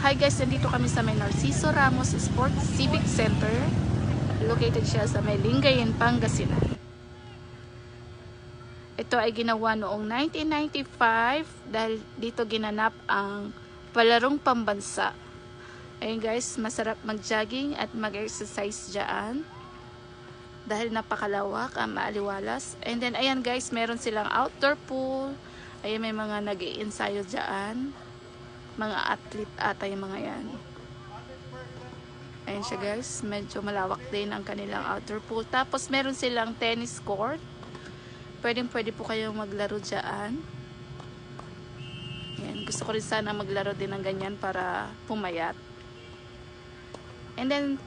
Hi guys, nandito kami sa may Narciso Ramos Sports Civic Center. Located siya sa may Lingayen, Pangasinan. Ito ay ginawa noong 1995 dahil dito ginanap ang palarong pambansa. Ayun guys, masarap mag-jogging at mag-exercise dyan. Dahil napakalawak, ang maaliwalas. And then ayan guys, meron silang outdoor pool. Ayan may mga nag ensayo dyan. Mga athlete ata yung mga yan. Ayan siya guys, medyo malawak din ang kanilang outdoor pool. Tapos meron silang tennis court. Pwedeng pwede po kayong maglaro dyan. Ayan, gusto ko rin sana maglaro din ng ganyan para pumayat. And then,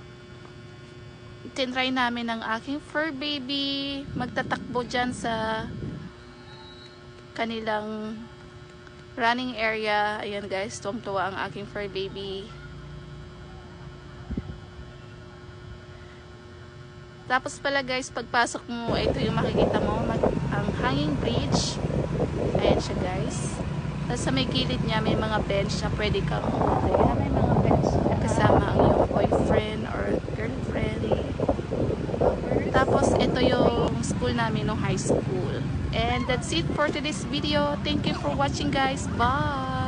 tinry namin ng aking fur baby magtatakbo dyan sa kanilang running area. Ayan guys, tuwang-tuwa ang aking fur baby. Tapos pala guys, pagpasok mo, ito yung makikita mo, mag- ang hanging bridge. Ayan siya guys. Tapos sa may gilid niya, may mga bench na pwede kang umuwi. may mga bench. Kasama ang iyong boyfriend or girlfriend. Tapos ito yung school namin no high school. And that's it for today's video. Thank you for watching guys. Bye!